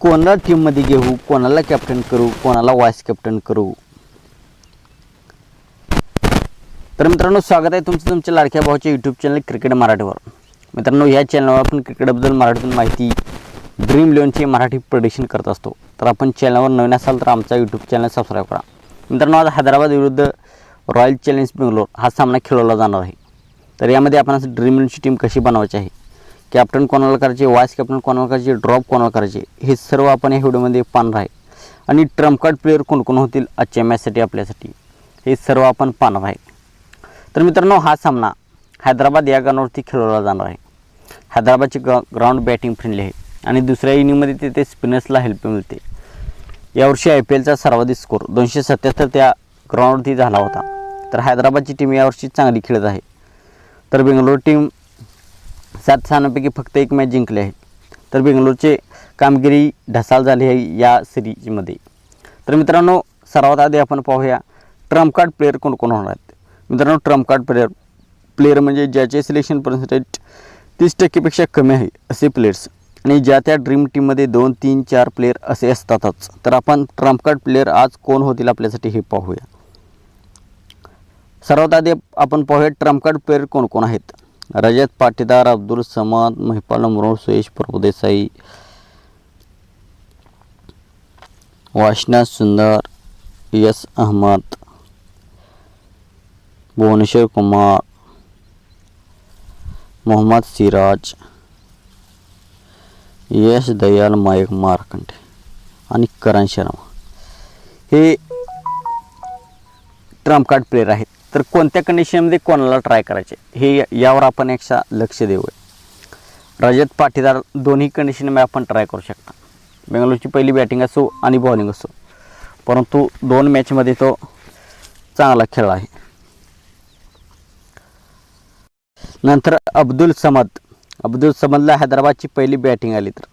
कोणाला टीममध्ये घेऊ कोणाला कॅप्टन करू कोणाला वाईस कॅप्टन करू? तर मित्रांनो स्वागत आहे तुमचं तुमच्या लाडक्या भावाच्या यूट्यूब चॅनल क्रिकेट मराठीवर. मित्रांनो या चॅनलवर आपण क्रिकेटबद्दल मराठीतून माहिती ड्रीम इलेव्हनची मराठी प्रोडिक्शन करत असतो. तर आपण चॅनलवर नवीन असाल तर आमचा यूट्यूब चॅनल सबस्क्राईब करा. मित्रांनो आज हैदराबाद विरुद्ध रॉयल चॅलेंज बेंगलोर हा सामना खेळवला जाणार आहे. तर यामध्ये आपण असं ड्रीम इलेव्हनची टीम कशी बनवायची आहे? कॅप्टन कोणाला करायचे वाईस कॅप्टन कोणाला करायचे ड्रॉप कोणाला करायचे हे सर्व आपण या व्हिडिओमध्ये पाहणार आहे. आणि ट्रम्प कार्ड प्लेअर कोण कोण होतील आजच्या मॅचसाठी आपल्यासाठी हे सर्व आपण पाहणार आहे. तर मित्रांनो हा सामना हैदराबाद या ग्राउंडवरती खेळवला जाणार आहे. हैदराबादची ग ग्राउंड बॅटिंग फ्रेंडली आहे. आणि दुसऱ्या इनिंगमध्ये तिथे स्पिनर्सला हेल्प मिळते. यावर्षी आय पी एलचा सर्वाधिक स्कोर दोनशे सत्याहत्तर त्या ग्राउंडवरती झाला होता. तर हैदराबादची टीम यावर्षी चांगली खेळत आहे. तर बेंगलोर टीम सात स्थानापैकी फक्त एक मॅच जिंकली आहे तर बेंगलोरचे कामगिरी ढसाल झाली आहे या सिरीजमध्ये. तर मित्रांनो सर्वात आधी आपण पाहूया ट्रम्प कार्ड प्लेअर कोण कोण होणार आहेत. मित्रांनो ट्रम्प कार्ड प्लेअर प्लेअर म्हणजे ज्याचे सिलेक्शन पर्सेंटेज तीस टक्केपेक्षा कमी आहे असे प्लेयर्स आणि ज्या त्या ड्रीम टीममध्ये दोन तीन चार प्लेअर असे असतातच. तर आपण ट्रम्प कार्ड प्लेअर आज कोण होतील आपल्यासाठी हे पाहूया. सर्वात आधी आपण पाहूया ट्रम्प कार्ड प्लेअर कोण कोण आहेत. रजत पाटीदार अब्दुल समाद महिपाल अमरोळ सुयश प्रभुदेसाई वाशना सुंदर यस अहमद भुवनेश्वर कुमार मोहम्मद सिराज यश दयाल मायक मारकंडे आणि करण शर्मा. हे ट्रम्प कार्ड प्लेयर आहेत. तर कोणत्या कंडिशनमध्ये कोणाला ट्राय करायचे? हे यावर आपण एकशा लक्ष देऊया. रजत पाटीदार दोन्ही कंडिशनमध्ये आपण ट्राय करू शकता. बेंगलोरची पहिली बॅटिंग असो आणि बॉलिंग असो. परंतु दोन मॅचमध्ये तो चांगला खेळ आहे. नंतर अब्दुल समद. अब्दुल समदला हैदराबादची पहिली बॅटिंग आली तर.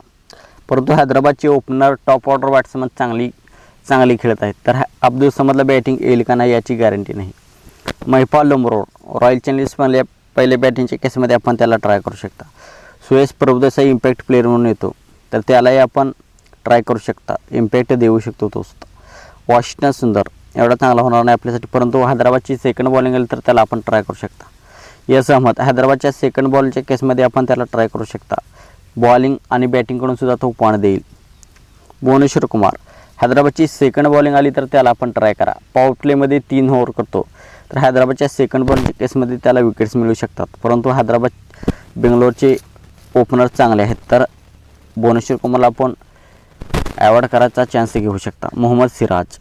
परंतु हैदराबादचे ओपनर टॉप ऑर्डर बॅट्समन चांगली चांगली खेळत आहेत. तर अब्दुल समदला बॅटिंग येईल का नाही याची गॅरंटी नाही. महिपाल लोमरोड रॉयल चॅलेंजर्समधल्या पहिल्या बॅटिंगच्या केसमध्ये आपण त्याला ट्राय करू शकता. सुयश प्रभुदेसाई इम्पॅक्ट प्लेअर म्हणून येतो. तर त्यालाही आपण ट्राय करू शकता. इम्पॅक्ट देऊ शकतो तो सुद्धा. वॉशिंग्टन सुंदर. एवढा चांगला होणार नाही आपल्यासाठी परंतु हैदराबादची सेकंड बॉलिंग आली तर त्याला आपण ट्राय करू शकता. यस अहमद हैदराबादच्या सेकंड बॉलच्या केसमध्ये आपण त्याला ट्राय करू शकता. बॉलिंग आणि बॅटिंगकडून सुद्धा तो पाण देईल. भुवनेश्वर कुमार. हैदराबादची सेकंड बॉलिंग आली तर त्याला आपण ट्राय करा. पावर प्लेमध्ये तीन ओव्हर करतो. तर हैदराबादच्या सेकंड बॉलच्या केसमध्ये त्याला विकेट्स मिळू शकतात. परंतु हैदराबाद बेंगलोरचे ओपनर चांगले आहेत. तर भुवनेश्वर कुमारला आपण ॲवॉर्ड करायचा चान्स घेऊ शकता. मोहम्मद सिराज.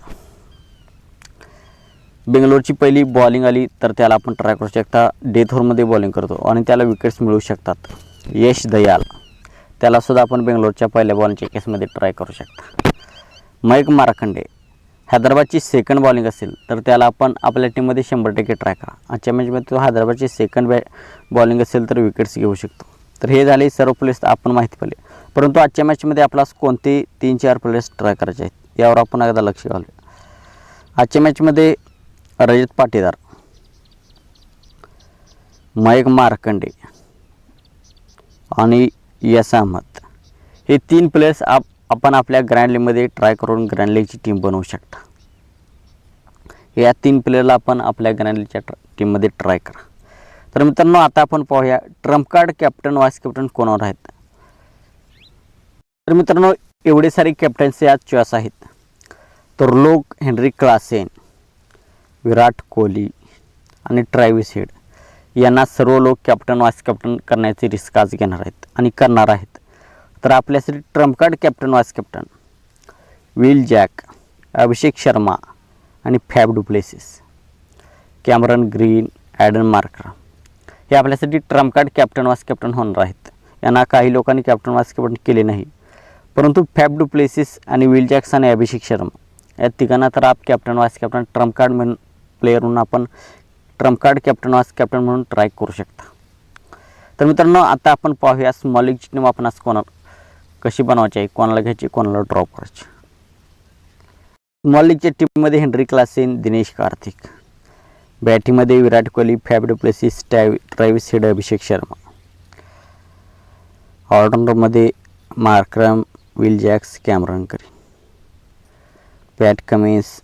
बेंगलोरची पहिली बॉलिंग आली तर त्याला आपण ट्राय करू शकता. डेथ ओव्हरमध्ये बॉलिंग करतो आणि त्याला विकेट्स मिळू शकतात. यश दयाल. त्यालासुद्धा आपण बेंगलोरच्या पहिल्या बॉलिंगच्या केसमध्ये ट्राय करू शकता. मयक मारखंडे. हैदराबादची सेकंड बॉलिंग असेल तर त्याला आपण आपल्या टीममध्ये शंभर टक्के ट्राय करा. आजच्या मॅचमध्ये तो हैदराबादची सेकंड बॅ बॉलिंग असेल तर विकेट्स घेऊ शकतो. तर हे झाले सर्व प्लेयर्स आपण माहिती पडले परंतु आजच्या मॅचमध्ये आपल्यास कोणते तीन चार प्लेयर्स ट्राय करायचे आहेत यावर आपण एकदा लक्ष घालूया. आजच्या मॅचमध्ये रजत पाटीदार मयक मार्कंडे आणि यस अहमद. हे तीन प्लेयर्स आप आपण आपल्या ग्रँड लीगमध्ये ट्राय करून ग्रँड लीगची टीम बनवू शकता. या तीन प्लेयरला आपण आपल्या ग्रँड लीगच्या ट्र टीममध्ये ट्राय करा. तर मित्रांनो आता आपण पाहूया trump card captain vice captain कोणावर आहेत? तर मित्रांनो एवढे सारे कॅप्टन्सी आज चॉईस आहेत. तर लोक हेनरी क्लासेन विराट कोहली आणि ट्रॅव्हिस हेड. यांना सर्व लोक कॅप्टन वाईस कॅप्टन करण्याची रिस्क आज घेणार आहेत आणि करणार आहेत. तर आपल्यासाठी trump card captain vice captain. Will Jacks Abhishek Sharma आणि Faf du Plessis. Cameron Green Aiden Markram. हे आपल्यासाठी trump card captain vice captain होणार आहेत. यांना काही लोकांनी कॅप्टन वाईस कॅप्टन केले नाही. परंतु फॅब डुप्लेसिस आणि विल जॅक्स आणि अभिषेक शर्मा या तिघांना तर आप captain vice captain trump card म्हणून प्लेअर म्हणून आपण trump card captain vice captain म्हणून ट्राय करू शकता. तर मित्रांनो आता आपण पाहूया स्मॉल लीगची टीम आपण आज कोणा कशी बनवायची आहे? कोणाला घ्यायची कोणाला ड्रॉप करायची? स्मॉल लीगच्या टीममध्ये हेनरी क्लासेन दिनेश कार्तिक. बॅटिंगमध्ये विराट कोहली फॅब प्लेसिस टॅव ट्रॅव्हिस हेड अभिषेक शर्मा. ऑलराऊंडरमध्ये Markram Will Jacks Cameron curry. Pat Cummins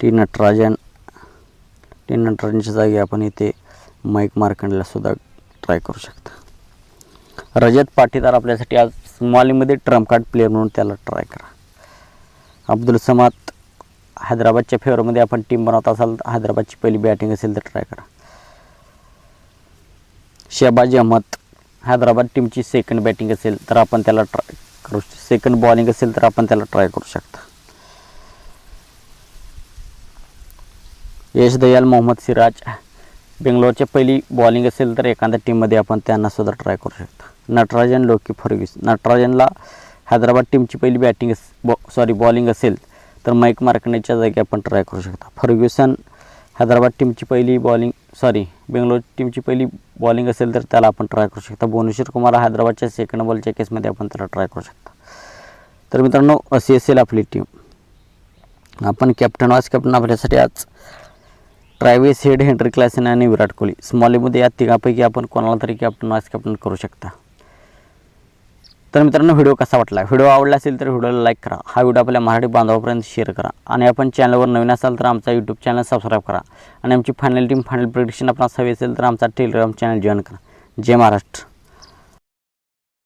T Natarajan T नटराजनच्या जागी आपण इथे माईक मार्कंडला सुद्धा ट्राय करू शकता. रजत पाटीदार आपल्यासाठी आज स्मॉलीमध्ये ट्रम्प कार्ड प्लेअर म्हणून त्याला ट्राय करा. अब्दुल समात हैदराबादच्या फेवरमध्ये आपण टीम बनवत असाल तर हैदराबादची पहिली बॅटिंग असेल तर ट्राय करा. शहबाज अहमद हैदराबाद टीमची सेकंड बॅटिंग असेल तर आपण त्याला ट्राय करू सेकंड बॉलिंग असेल तर आपण त्याला ट्राय करू शकता. यश दयाल मोहम्मद सिराज बेंगलोरची पहिली बॉलिंग असेल तर एखाद्या टीममध्ये आपण त्यांना सुद्धा ट्राय करू शकता. नटराजन लोकी फर्ग्युस नटराजनला हैदराबाद टीमची पहिली बॅटिंग बॉ सॉरी बॉलिंग असेल तर माईक मार्कनेच्या जागी आपण ट्राय करू शकता. फर्ग्युसन हैदराबाद टीमची पहिली बॉलिंग सॉरी बेंगलोर टीमची पहिली बॉलिंग असेल तर त्याला आपण ट्राय करू शकता. भुवनेश्वर कुमार हैदराबादच्या सेकंड बॉलच्या केसमध्ये आपण त्याला ट्राय करू शकता. तर मित्रांनो अशी असेल आपली टीम आपण कॅप्टन वाईस कॅप्टन आपल्यासाठी आज ट्रॅव्हिस हेड हेनरी क्लासन आणि विराट कोहली. स्मॉलीमध्ये या तिघापैकी आपण कोणाला तरी कॅप्टन वाईस कॅप्टन करू शकता? तर मित्रांनो व्हिडिओ कसा वाटला? व्हिडिओ आवडला असेल तर व्हिडिओला लाईक करा. हा व्हिडिओ आपल्या मराठी बांधवापर्यंत शेअर करा. आणि आपण चॅनलवर नवीन असाल तर आमचा यूट्यूब चॅनल सबस्क्राईब करा. आणि आमची फायनल टीम फायनल प्रिडिक्शन आपण हवी असेल तर आमचा टेलिग्राम चॅनल जॉईन करा. जय महाराष्ट्र.